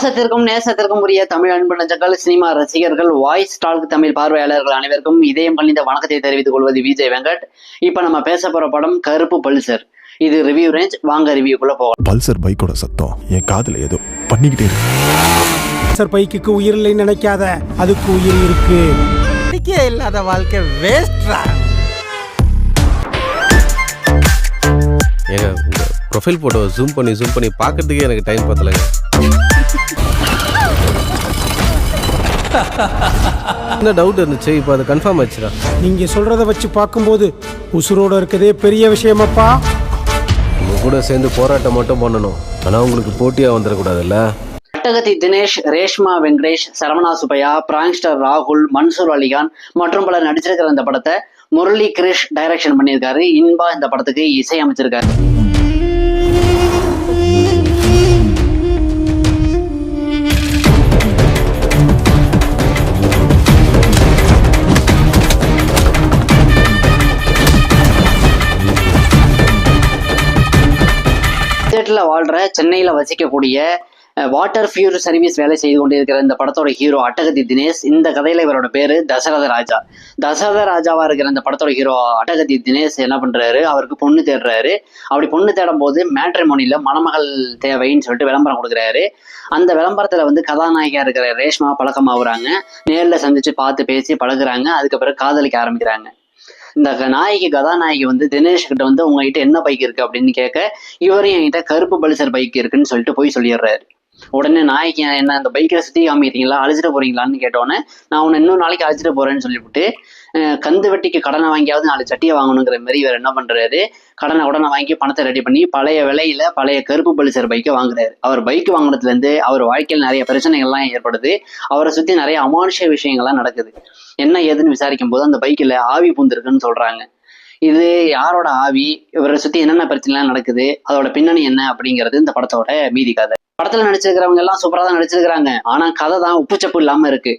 பாசத்திற்கும் நேசத்திற்கும் உரிய தமிழ் அன்பு நெஞ்சங்கள் சினிமா ரசிகர்கள் வாய்ஸ் டால்க் தமிழ் பார்வையாளர்கள் அனைவருக்கும் இதயம் கணிந்த வணக்கத்தை தெரிவித்துக் கொள்வது விஜய் வெங்கட். இப்ப நம்ம பேச போற படம் கருப்பு பல்சர். இது ரிவ்யூ ரேஞ்ச் வாங்க ரிவ்யூக்குள்ள போகலாம். பல்சர் பைக்கோட சத்தம் என் காதுல ஏதோ பண்ணிக்கிட்டே இருக்கு. சார் பைக்குக்கு உயிர் இல்லைன்னு நினைக்காத அதுக்கு உயிர் இருக்கு. இல்லாத வாழ்க்கை வேஸ்ட்ரா ஏங்க ப்ரொஃபைல் ஃபோட்டோ ஜூம் பண்ணி ஜூம் பண்ணி பார்க்கறதுக்கே எனக்கு டைம் பத்தலைங்க. என்ன டவுட் இருந்துச்சு? இப்போ அது கன்ஃபார்ம் ஆச்சுடா நீங்க சொல்றத வச்சு பார்க்கும்போது உசுரோட இருக்கதே பெரிய விஷயமாப்பா. உங்க கூட சேர்ந்து போராட்டம் மட்டும் பண்ணணும். ஆனால் உங்களுக்கு போட்டியாக வந்துடக்கூடாதுல்ல? அட்டகத்தி தினேஷ் ரேஷ்மா வெங்கடேஷ் சரவணா சுப்பையா பிராங்ஸ்டர் ராகுல் மன்சூர் அலிகான் மற்றும் பலர் நடிச்சிருக்கிற இந்த படத்தை முரளி கிரிஷ் டைரக்ஷன் பண்ணியிருக்காரு. இன்பா இந்த படத்துக்கு இசை அமைச்சிருக்காரு ஸ்டேட்டில் வாழ்ற சென்னையில் வசிக்கக்கூடிய வாட்டர் ஃபியூர் சர்வீஸ் வேலை செய்து கொண்டிருக்கிற இந்த படத்தோட ஹீரோ அட்டகத்தி தினேஷ். இந்த கதையில இவரோட பேரு தசரத ராஜா. தசரத ராஜாவா இருக்கிற இந்த படத்தோட ஹீரோ அட்டகத்தி தினேஷ் என்ன பண்றாரு? அவருக்கு பொண்ணு தேடுறாரு. அப்படி பொண்ணு தேடும் போது மேட்ரிமோனில மணமகள் தேவைன்னு சொல்லிட்டு விளம்பரம் கொடுக்குறாரு. அந்த விளம்பரத்துல வந்து கதாநாயகியா இருக்கிற ரேஷ்மா பழக்கமாகறாங்க நேர்ல சந்திச்சு பார்த்து பேசி பழகுறாங்க. அதுக்கப்புறம் காதலிக்க ஆரம்பிக்கிறாங்க. இந்த க- நாயகி கதாநாயகி வந்து தினேஷ் கிட்ட வந்து உங்ககிட்ட என்ன பைக் இருக்கு அப்படின்னு கேட்க இவரும் என்கிட்ட கருப்பு பல்சர் பைக் இருக்குன்னு சொல்லிட்டு போய் சொல்லிடுறாரு. உடனே நாய்க்கு என்ன அந்த பைக்கை சுற்றி காமிக்கிறீங்களா? அழைச்சிட்டு போறீங்களான்னு கேட்டோன்னே நான் உன்னை இன்னொரு நாளைக்கு அழைச்சிட்டு போறேன்னு சொல்லிவிட்டு அஹ், கந்து வெட்டிக்கு கடனை வாங்கியாவது நாலு சட்டியை வாங்கணுங்கிற மாதிரி இவர் என்ன பண்றாரு? கடனை உடனே வாங்கி பணத்தை ரெடி பண்ணி பழைய விலையில பழைய கருப்பு பல்சர் பைக்கை வாங்குறாரு. அவர் பைக் வாங்குனதுல இருந்து அவர் வாழ்க்கையில் நிறைய பிரச்சனைகள்லாம் ஏற்படுது. அவரை சுத்தி நிறைய அமானுஷ விஷயங்கள்லாம் நடக்குது. என்ன ஏதுன்னு விசாரிக்கும் போது அந்த பைக்கில் ஆவி பூந்திருக்குன்னு சொல்றாங்க. இது யாரோட ஆவி? இவரை சுத்தி என்னென்ன பிரச்சனைலாம் நடக்குது? அதோட பின்னணி என்ன அப்படிங்கிறது இந்த படத்தோட மீதி கதை. படத்துல நடிச்சிருக்கிறவங்க எல்லாம் சூப்பரா தான் நடிச்சிருக்கிறாங்க. ஆனா கதை தான் உப்புச்சப்பு இல்லாம இருக்கு.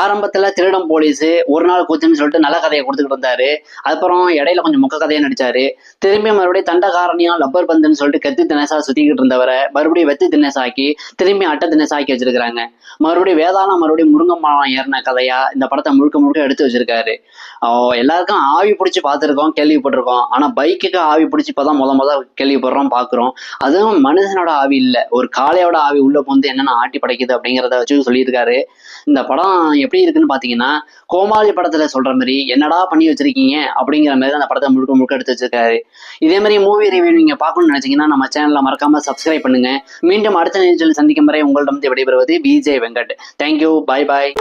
ஆரம்பத்துல திருடம் போலீஸ் ஒரு நாள் கூத்துன்னு சொல்லிட்டு நல்ல கதையை கொடுத்துக்கிட்டு இருந்தாரு. அப்புறம் இடையில கொஞ்சம் முக்க கதையை நடிச்சாரு. திரும்பி மறுபடியும் தண்டகாரணியா லப்பர் பந்துன்னு சொல்லிட்டு கத்தி தினேசா சுத்திக்கிட்டு இருந்தவரை மறுபடியும் வெத்தி தினேசாக்கி திரும்பி அட்டை தினேசாக்கி வச்சிருக்கிறாங்க. மறுபடியும் வேதாளம் மறுபடியும் முருங்கம்மாளம் ஏறின கதையா இந்த படத்தை முழுக்க முழுக்க எடுத்து வச்சிருக்காரு. எல்லாருக்கும் ஆவி பிடிச்சி பார்த்துருக்கோம் கேள்விப்பட்டிருக்கோம். ஆனா பைக்குக்கு ஆவி பிடிச்சி இப்பதான் முத முத கேள்விப்படுறோம் பாக்குறோம் அதுவும் மனுஷனோட ஆவி இல்லை. ஒரு காளையோட ஆவி உள்ள வந்து என்னென்ன ஆட்டி படைக்குது அப்படிங்கிறத வச்சு சொல்லியிருக்காரு. இந்த படம் எப்படி இருக்குன்னு பாத்தீங்கன்னா கோமாளி படத்துல சொல்ற மாதிரி என்னடா பண்ணி வச்சிருக்கீங்க? அப்படிங்கிற மாதிரி அந்த படத்தை முழுக்க முழுக்க எடுத்து வச்சிருக்காரு. இதே மாதிரி மூவி ரிவ்யூ நீங்க பார்க்கணும்னு நினைச்சீங்கன்னா நம்ம சேனலில் மறக்காம சப்ஸ்கிரைப் பண்ணுங்க. மீண்டும் அடுத்த நிகழ்ச்சியில் சந்திக்கும் வரை உங்களிடம் விடைபெறுவது PJ Venkat thank you bye bye